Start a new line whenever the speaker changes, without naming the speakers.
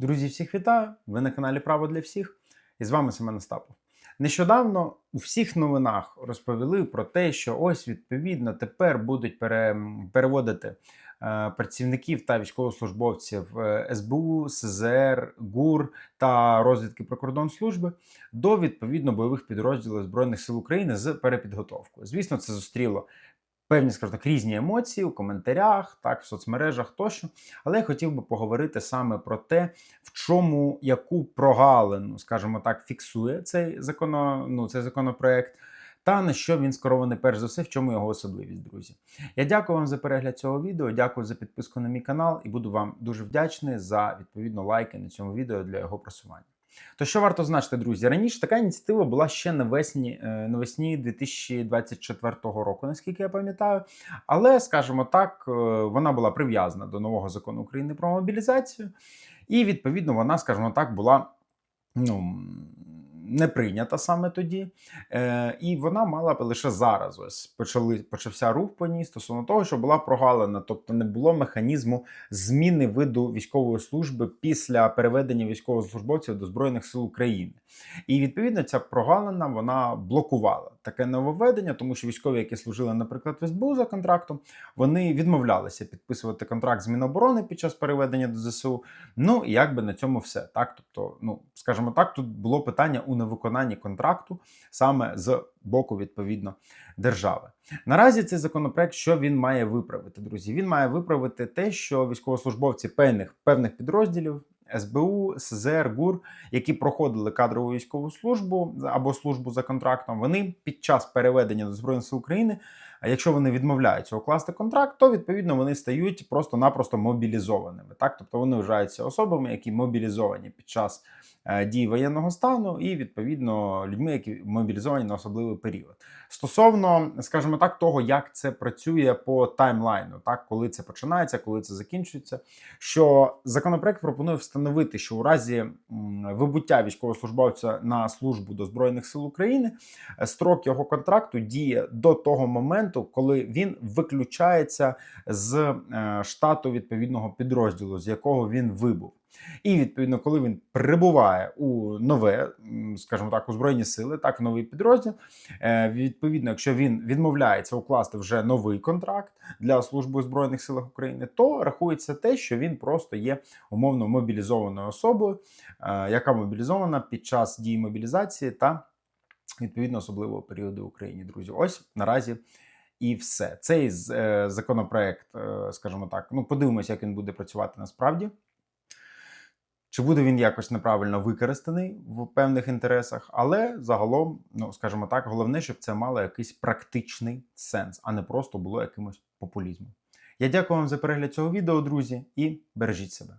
Друзі, всіх вітаю! Ви на каналі Право для всіх і з вами Семен Остапов. Нещодавно у всіх новинах розповіли про те, що ось відповідно тепер будуть пере, переводити е, працівників та військовослужбовців е, СБУ, СЗР, ГУР та розвідки прикордонслужби до відповідно бойових підрозділів Збройних сил України з перепідготовкою. Звісно, це зустріло певні, скажімо так, різні емоції у коментарях, так, в соцмережах тощо. Але я хотів би поговорити саме про те, в чому яку прогалину, скажімо так, фіксує цей законо, ну, цей законопроект. Та на що він скерований перш за все, в чому його особливість, друзі. Я дякую вам за перегляд цього відео, дякую за підписку на мій канал і буду вам дуже вдячний за відповідно лайки на цьому відео для його просування. То що варто значити, друзі? Раніше така ініціатива була ще навесні, е, навесні 2024 року, наскільки я пам'ятаю. Але, скажімо так, е, вона була прив'язана до нового закону України про мобілізацію, і відповідно вона, скажімо так, була ну. Не прийнята саме тоді, Е, і вона мала б лише зараз. Ось почали почався рух по ній стосовно того, що була прогалина, тобто не було механізму зміни виду військової служби після переведення військовослужбовців до збройних сил України. І відповідно ця прогалина вона блокувала таке нововведення, тому що військові, які служили, наприклад, в СБУ за контрактом, вони відмовлялися підписувати контракт з Міноборони під час переведення до ЗСУ. Ну і якби на цьому все так. Тобто, ну скажімо так, тут було питання у невиконанні контракту саме з боку відповідно держави. Наразі цей законопроект, що він має виправити, друзі? Він має виправити те, що військовослужбовці певних певних підрозділів. СБУ, СЗР, ГУР, які проходили кадрову військову службу або службу за контрактом, вони під час переведення до Збройних сил України, якщо вони відмовляються укласти контракт, то відповідно вони стають просто-напросто мобілізованими. Так, тобто вони вважаються особами, які мобілізовані під час е, дії воєнного стану, і відповідно людьми, які мобілізовані на особливий період. Стосовно, скажімо так, того, як це працює по таймлайну, так коли це починається, коли це закінчується. Що законопроект пропонує встановити, що у разі вибуття військовослужбовця на службу до збройних сил України е, строк його контракту діє до того моменту, коли він виключається з е, штату відповідного підрозділу, з якого він вибув. І відповідно, коли він прибуває у нове, скажімо так, у збройні сили, так в новий підрозділ. е, Відповідно, якщо він відмовляється укласти вже новий контракт для служби у збройних силах України, то рахується те, що він просто є умовно мобілізованою особою, е, яка мобілізована під час дії мобілізації та відповідно особливого періоду в Україні. Друзі, ось наразі. І все цей е, законопроект, скажімо так, ну подивимося, як він буде працювати насправді. Чи буде він якось неправильно використаний в певних інтересах, але загалом, ну скажімо так, головне, щоб це мало якийсь практичний сенс, а не просто було якимось популізмом. Я дякую вам за перегляд цього відео, друзі, і бережіть себе.